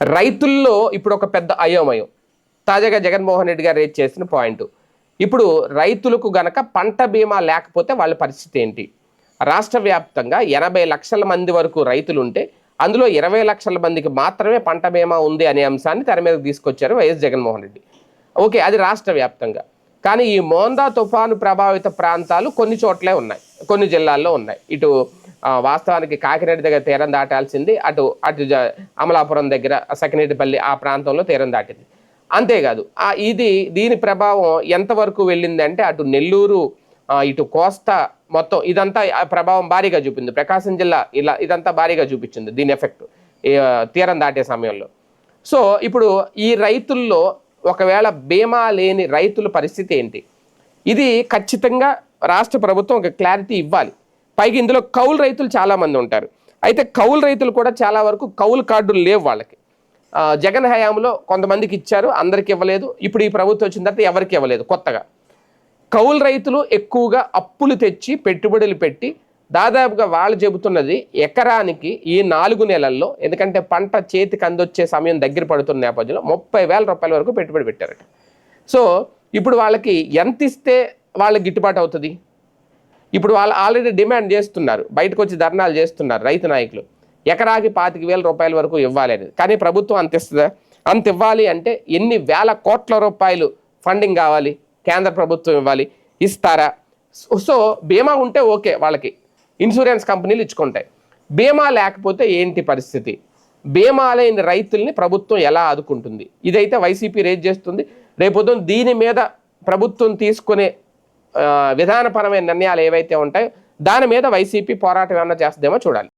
రైతుల్లో ఇప్పుడు ఒక పెద్ద అయోమయం. తాజాగా జగన్మోహన్ రెడ్డి గారు రేట్ చేసిన పాయింట్. ఇప్పుడు రైతులకు గనక పంట బీమా లేకపోతే వాళ్ళ పరిస్థితి ఏంటి? రాష్ట్ర వ్యాప్తంగా ఎనభై లక్షల మంది వరకు రైతులు ఉంటే అందులో ఇరవై లక్షల మందికి మాత్రమే పంట బీమా ఉంది అనే అంశాన్ని తెర మీద తీసుకొచ్చారు వైఎస్ జగన్మోహన్ రెడ్డి. ఓకే అది రాష్ట్ర వ్యాప్తంగా. కానీ ఈ మోందా తుఫాను ప్రభావిత ప్రాంతాలు కొన్ని చోట్లే ఉన్నాయి కొన్ని జిల్లాల్లో ఉన్నాయి. ఇటు వాస్తవానికి కాకినాడ దగ్గర తీరం దాటాల్సింది. అటు అటు జ- అమలాపురం దగ్గర సకినేటిపల్లి ఆ ప్రాంతంలో తీరం దాటింది. అంతేకాదు ఇది దీని ప్రభావం ఎంతవరకు వెళ్ళిందంటే అటు నెల్లూరు ఇటు కోస్తా మొత్తం ఇదంతా ఆ ప్రభావం భారీగా చూపింది. ప్రకాశం జిల్లా ఇలా ఇదంతా భారీగా చూపించింది దీని ఎఫెక్ట్ తీరం దాటే సమయంలో. సో ఇప్పుడు ఈ రైతుల్లో ఒకవేళ బీమా లేని రైతుల పరిస్థితి ఏంటి? ఇది ఖచ్చితంగా రాష్ట్ర ప్రభుత్వం ఒక క్లారిటీ ఇవ్వాలి. పైగా ఇందులో కౌలు రైతులు చాలామంది ఉంటారు. అయితే కౌలు రైతులు కూడా చాలా వరకు కౌలు కార్డులు లేవు వాళ్ళకి. జగన్ హయాంలో కొంతమందికి ఇచ్చారు అందరికి ఇవ్వలేదు. ఇప్పుడు ఈ ప్రభుత్వం వచ్చిన తర్వాత ఎవరికి ఇవ్వలేదు కొత్తగా. కౌలు రైతులు ఎక్కువగా అప్పులు తెచ్చి పెట్టుబడులు పెట్టి దాదాపుగా వాళ్ళు చెబుతున్నది ఎకరానికి ఈ నాలుగు నెలల్లో ఎందుకంటే పంట చేతికి అందొచ్చే సమయం దగ్గర పడుతున్న నేపథ్యంలో ముప్పై వేల రూపాయల వరకు పెట్టుబడి పెట్టారట. సో ఇప్పుడు వాళ్ళకి ఎంత ఇస్తే వాళ్ళకి గిట్టుబాటు అవుతుంది? ఇప్పుడు వాళ్ళు ఆల్రెడీ డిమాండ్ చేస్తున్నారు. బయటకు వచ్చి ధర్నాలు చేస్తున్నారు రైతు నాయకులు. ఎకరాకి పాతిక వేల రూపాయల వరకు ఇవ్వాలి అనేది. కానీ ప్రభుత్వం అంత ఇస్తుందా? అంత ఇవ్వాలి అంటే ఎన్ని వేల కోట్ల రూపాయలు ఫండింగ్ కావాలి? కేంద్ర ప్రభుత్వం ఇవ్వాలి? ఇస్తారా? సో- బీమా ఉంటే ఓకే వాళ్ళకి. ఇన్సూరెన్స్ కంపెనీలు ఇచ్చుకుంటాయి. బీమా లేకపోతే ఏంటి పరిస్థితి? బీమా లేని రైతుల్ని ప్రభుత్వం ఎలా ఆదుకుంటుంది? ఇదైతే వైసీపీ రేజ్ చేస్తుంది. రేపొద్దున దీని మీద ప్రభుత్వం తీసుకునే విధానపరమైన నిర్ణయాలు ఏవైతే ఉంటాయో దాని మీద వైసీపీ పోరాటం ఏమైనా చేస్తుందేమో చూడాలి.